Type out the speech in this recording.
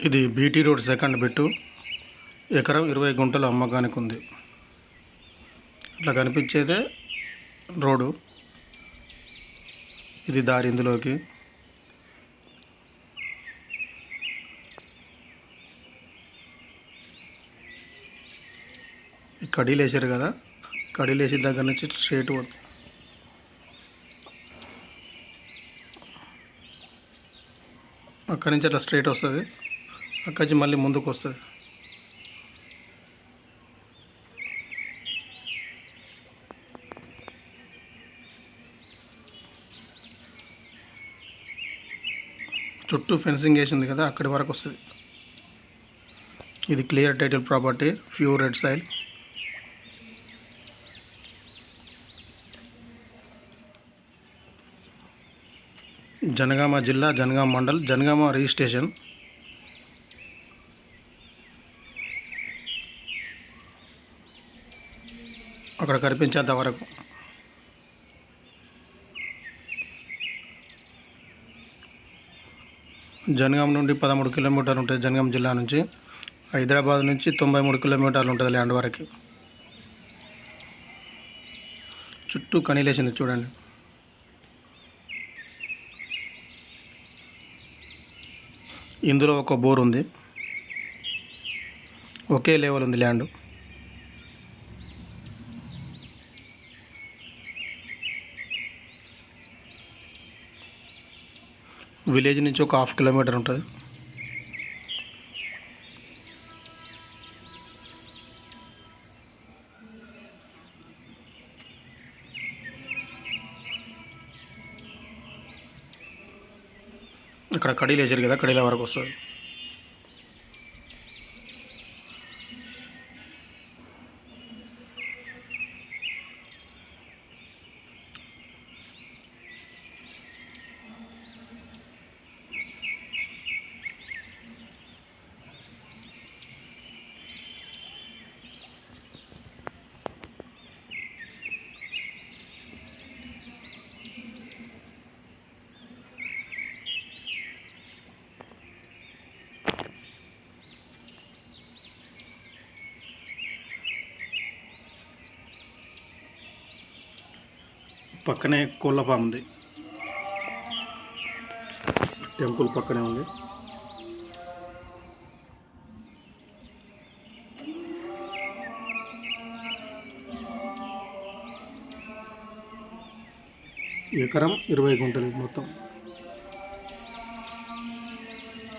ఇది BT road second bit. ఎకరం ఇరవై గుంటలు అమ్మకానికి ఉంది. ఇట్లా కనిపించేదే రోడ్డు. ఇది దారి ఇందులోకి. ఈ కడీలు వేసారు కదా. కడీలు వేసిన దగ్గర నుంచి స్ట్రేట్ పోతుంది అక్కడి నుంచి అట్లా స్ట్రైట్ వస్తుంది. అక్కడి మళ్ళీ ముందుకు వస్తుంది చుట్టూ ఫెన్సింగ్ వేసింది కదా అక్కడి వరకు వస్తుంది. ఇది clear title property pure red soil. Jangaon జిల్లా జనగామ మండల్ జనగామ రిజిస్ట్రేషన్. అక్కడ కనిపించేంత వరకు. జనగాం నుండి పదమూడు కిలోమీటర్లు ఉంటుంది జనగాం జిల్లా నుంచి. హైదరాబాద్ నుంచి తొంభై మూడు కిలోమీటర్లు ఉంటుంది ల్యాండ్ వరకు. చుట్టూ కనీలేసింది చూడండి. ఇందులో ఒక బోర్ ఉంది. ఒకే లెవెల్ ఉంది ల్యాండ్. విలేజ్ నుంచి ఒక హాఫ్ కిలోమీటర్ ఉంటుంది. ఇక్కడ కడీలు వేసారు కదా కడీల వరకు వస్తుంది. పక్కనే కోళ్ళ ఫామ్ ఉంది. టెంపుల్ పక్కనే ఉంది. ఎకరం ఇరవై గుంటలు మొత్తం.